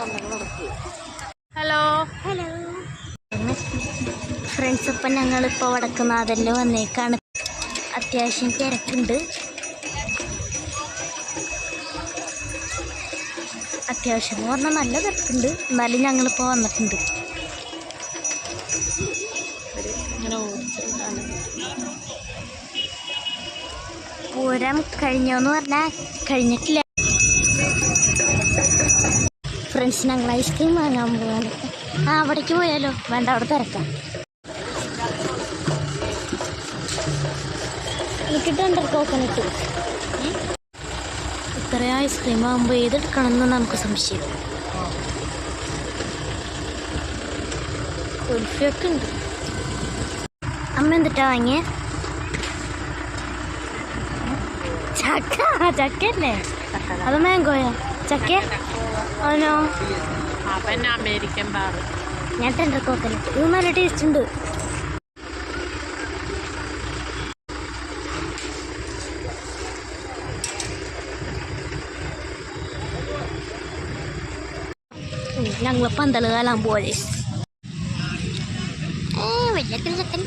Hello. Hello. Friends ഇപ്പം ഞങ്ങളിപ്പോൾ വടക്കുന്നാഥനിൽ വന്നേക്കാണ്. അത്യാവശ്യം തിരക്കുണ്ട്. അത്യാവശ്യം എന്ന് പറഞ്ഞാൽ നല്ല തിരക്കുണ്ട്. എന്നാലും ഞങ്ങളിപ്പോൾ വന്നിട്ടുണ്ട്. പൂരം കഴിഞ്ഞോന്ന് പറഞ്ഞാൽ കഴിഞ്ഞിട്ടില്ല. ഫ്രണ്ട്സ് ഞങ്ങൾ ഐസ്ക്രീം വാങ്ങാൻ പോവാണ്. ആ അവിടേക്ക് പോയാലോ? വേണ്ട അവിടെ തിരക്കാം. എനിക്കിട്ടുണ്ട് കോക്കനട്ട് ഇത്രയും ഐസ്ക്രീം ആകുമ്പോൾ ഏതെടുക്കണമെന്ന് നമുക്ക് സംശയം. കുൽഫിയൊക്കെ ഉണ്ട്. അമ്മ എന്തിട്ടാ വാങ്ങിയേ? ചക്ക ചക്കല്ലേ അത് മാങ്കോയാ ചക്ക അവനോ അവൻ അമേരിക്കൻ ബാർ ഞാൻ ടെൻഡർ കോക്കനട്ട്. ഇത് നല്ല ടേസ്റ്റ് ഉണ്ട്. ഞങ്ങൾ പന്തൽ കാലാൻ പോലെ ഏ ചെക്കൻ.